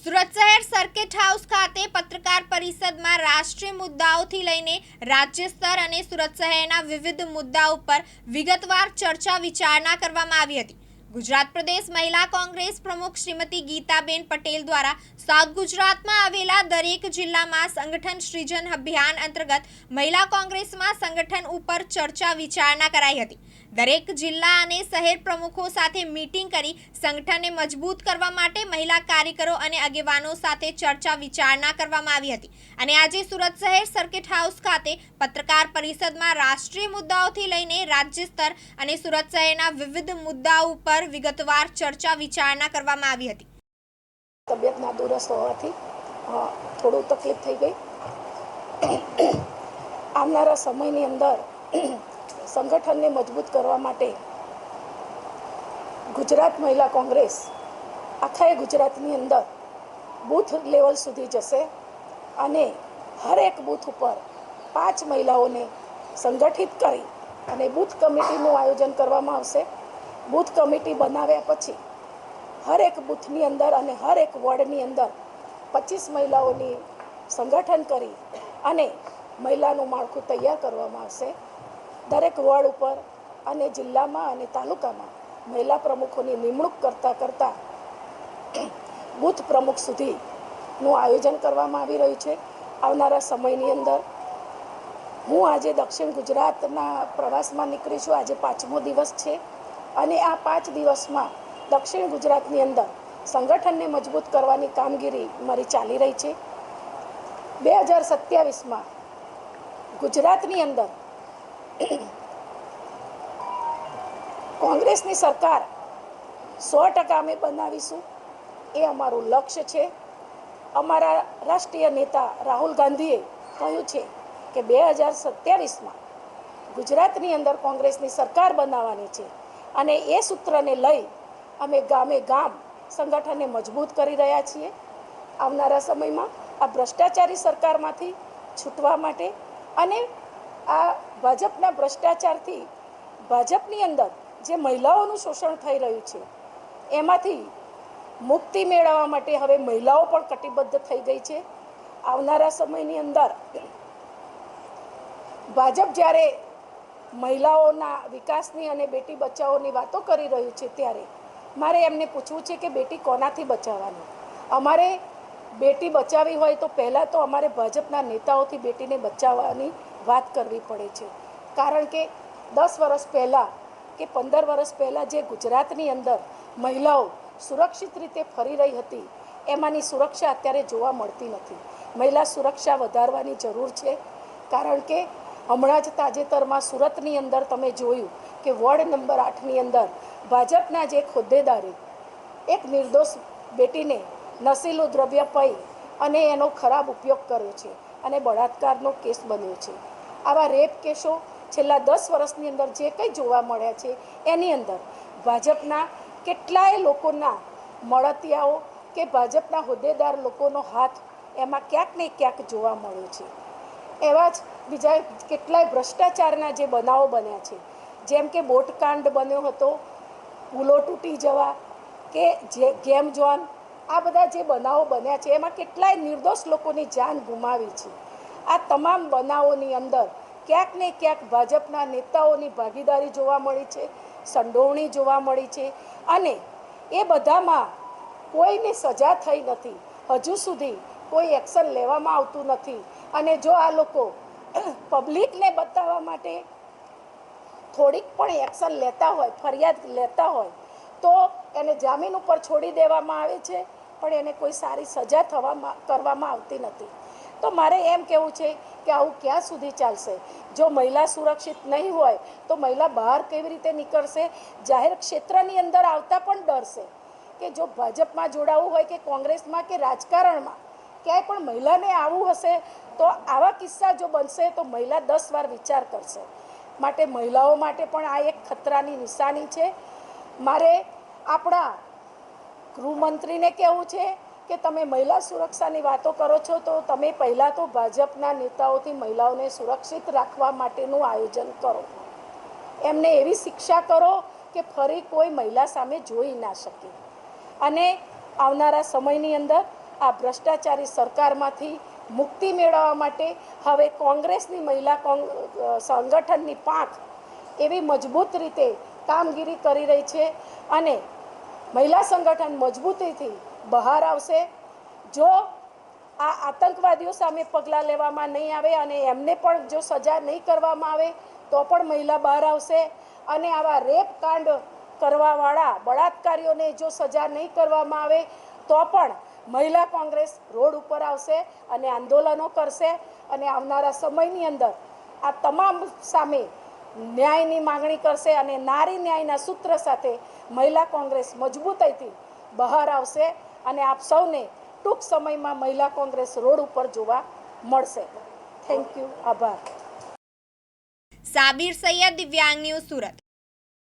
સુરત શહેર circuit house ખાતે પત્રકાર પરિષદમાં રાષ્ટ્રીય મુદ્દાઓથી લઈને રાજ્ય સ્તર અને સુરત શહેરના વિવિધ મુદ્દાઓ પર વિગતવાર ચર્ચા વિચારણા કરવામાં આવી હતી. ગુજરાત પ્રદેશ મહિલા કોંગ્રેસ પ્રમુખ શ્રીમતી ગીતાબેન પટેલ દ્વારા સાઉથ ગુજરાતમાં આવેલા દરેક જિલ્લામાં સંગઠન સૃજન અભિયાન અંતર્ગત મહિલા કોંગ્રેસમાં સંગઠન ઉપર ચર્ચા વિચારણા કરાઈ હતી. દરેક જિલ્લા અને શહેર પ્રમુખો સાથે મીટિંગ કરી સંગઠનને મજબૂત કરવા માટે મહિલા કાર્યકરો અને આગેવાનો સાથે ચર્ચા વિચારણા કરવામાં આવી હતી. અને આજે સુરત શહેર સર્કિટ હાઉસ ખાતે પત્રકાર પરિષદમાં રાષ્ટ્રીય મુદ્દાઓથી લઈને રાજ્ય સ્તર અને સુરત શહેરના વિવિધ મુદ્દાઓ ઉપર વિગતવાર ચર્ચા વિચારણા કરવામાં આવી હતી. તબિયત નાદુરસ્ત હોવાથી થોડું તકલીફ થઈ ગઈ. આવનારા સમયની અંદર સંગઠનને મજબૂત કરવા માટે ગુજરાત મહિલા કોંગ્રેસ આખાએ ગુજરાતની અંદર બૂથ લેવલ સુધી જશે અને હરેક બૂથ ઉપર પાંચ મહિલાઓને સંગઠિત કરી અને બૂથ કમિટીનું આયોજન કરવામાં આવશે. બૂથ કમિટી બનાવ્યા પછી હરેક બૂથની અંદર અને હરેક વોર્ડની અંદર પચીસ મહિલાઓની સંગઠન કરી અને મહિલાનું માળખું તૈયાર કરવામાં આવશે. દરેક વોર્ડ ઉપર અને જિલ્લામાં અને તાલુકામાં મહિલા પ્રમુખોની નિમણૂક કરતાં કરતાં બૂથ પ્રમુખ સુધીનું આયોજન કરવામાં આવી રહ્યું છે. આવનારા સમયની અંદર હું આજે દક્ષિણ ગુજરાતના પ્રવાસમાં નીકળી છું. આજે પાંચમો દિવસ છે. અને આ પાંચ દિવસમાં દક્ષિણ ગુજરાતની અંદર સંગઠનને મજબૂત કરવાની કામગીરી મારી ચાલી રહી છે. બે હજાર સત્યાવીસમાં ગુજરાતની અંદર કોંગ્રેસની સરકાર સો ટકા અમે બનાવીશું એ અમારું લક્ષ્ય છે. અમારા રાષ્ટ્રીય નેતા રાહુલ ગાંધીએ કહ્યું છે કે બે હજાર સત્યાવીસમાં ગુજરાતની અંદર કોંગ્રેસની સરકાર બનાવવાની છે. અને એ સૂત્રને લઈ અમે ગામે ગામ સંગઠનને મજબૂત કરી રહ્યા છીએ. આવનારા સમયમાં આ ભ્રષ્ટાચારી સરકારમાંથી છૂટવા માટે અને આ ભાજપના ભ્રષ્ટાચારથી ભાજપની અંદર જે મહિલાઓનું શોષણ થઈ રહ્યું છે, એમાંથી મુક્તિ મેળવવા માટે હવે મહિલાઓ પણ કટિબદ્ધ થઈ ગઈ છે. આવનારા સમયની અંદર ભાજપ જ્યારે મહિલાઓના વિકાસની અને બેટી બચાવોની વાતો કરી રહ્યું છે ત્યારે મારે એમને પૂછવું છે કે બેટી કોનાથી બચાવવાની? અમારે બેટી બચાવવી હોય તો પહેલાં તો અમારે ભાજપના નેતાઓથી બેટીને બચાવવાની વાત કરવી પડે છે. કારણ કે દસ વર્ષ પહેલાં કે પંદર વર્ષ પહેલાં જે ગુજરાતની અંદર મહિલાઓ સુરક્ષિત રીતે ફરી રહી હતી, એમાંની સુરક્ષા અત્યારે જોવા મળતી નથી. મહિલા સુરક્ષા વધારવાની જરૂર છે. કારણ કે હમણાં જ તાજેતરમાં સુરતની અંદર તમે જોયું કે વોર્ડ નંબર આઠની અંદર ભાજપના જે ખુદ્દેદારે એક નિર્દોષ બેટીને નશીલું દ્રવ્ય પઈ અને એનો ખરાબ ઉપયોગ કર્યો છે અને બળાત્કારનો કેસ બન્યો છે. આવા રેપ કેસો છેલ્લા દસ વર્ષની અંદર જે કંઈ જોવા મળ્યા છે, એની અંદર ભાજપના કેટલાય લોકોના મળતિયાઓ કે ભાજપના હોદ્દેદાર લોકોનો હાથ એમાં ક્યાંક ને ક્યાંક જોવા મળ્યો છે. એવા જ બીજા કેટલાય ભ્રષ્ટાચારના જે બનાવો બન્યા છે, જેમ કે બોટકાંડ બન્યો હતો પુલો તૂટી જવા કે જે ગેમ ઝોન આ બધા જે બનાવો બન્યા છે, એમાં કેટલાય નિર્દોષ લોકોની જાન ગુમાવી છે. આ તમામ બનાવોની અંદર ક્યાંક ને ક્યાંક ભાજપના નેતાઓની ભાગીદારી જોવા મળી છે, સંડોવણી જોવા મળી છે, અને એ બધામાં કોઈને સજા થઈ નથી. હજુ સુધી કોઈ એક્શન લેવામાં આવતું નથી. અને જો આ લોકો પબ્લિકને બતાવવા માટે થોડીક પણ એક્શન લેતા હોય, ફરિયાદ લેતા હોય, તો એને જામીન ઉપર છોડી દેવામાં આવે છે, પણ એને કોઈ સારી સજા થવામાં, કરવામાં આવતી નથી. તો મારે એમ કહેવું છે કે આવું ક્યાં સુધી ચાલશે? જો મહિલા સુરક્ષિત નહીં હોય, તો મહિલા બહાર કેવી રીતે નીકળશે? જાહેર ક્ષેત્રની અંદર આવતા પણ ડરશે કે જો ભાજપમાં જોડાવું હોય કે કોંગ્રેસમાં કે રાજકારણમાં ક્યાંય પણ મહિલાને આવું હશે, તો આવા કિસ્સા જો બનશે, તો મહિલા દસ વાર વિચાર કરશે. માટે મહિલાઓ માટે પણ આ એક ખતરાની નિશાની છે. મારે આપણા ગૃહમંત્રીને કહેવું છે કે તમે મહિલા સુરક્ષાની વાતો કરો છો, તો તમે પહેલાં તો ભાજપના નેતાઓથી મહિલાઓને સુરક્ષિત રાખવા માટેનું આયોજન કરો. એમને એવી શિક્ષા કરો કે ફરી કોઈ મહિલા સામે જોઈ ના શકે. અને આવનારા સમયની અંદર આ ભ્રષ્ટાચારી સરકારમાંથી મુક્તિ મેળવવા માટે હવે કોંગ્રેસની મહિલા સંગઠનની પાંખ એવી મજબૂત રીતે કામગીરી કરી રહી છે અને મહિલા સંગઠન મજબૂતીથી બહાર આવશે. જો આ આતંકવાદીઓ સામે પગલાં લેવામાં નહીં આવે અને એમને પણ જો સજા નહીં કરવામાં આવે, તો પણ મહિલા બહાર આવશે અને આવા રેપ કાંડ કરવાવાળા બળાત્કારીઓને જો સજા નહીં કરવામાં આવે, તો પણ મહિલા કોંગ્રેસ રોડ ઉપર આવશે અને આંદોલનો કરશે અને આવનારા સમયની અંદર આ તમામ સામે ન્યાયની માગણી કરશે અને નારી ન્યાયના સૂત્ર સાથે મહિલા કોંગ્રેસ મજબૂતાઈથી બહાર આવશે અને આપ સૌને ટૂંક સમયમાં મહિલા કોંગ્રેસ રોડ ઉપર જોવા મળશે. થેન્ક યુ આભાર. સાબિર સૈયદ, દિવ્યાંગ ન્યૂઝ સુરત.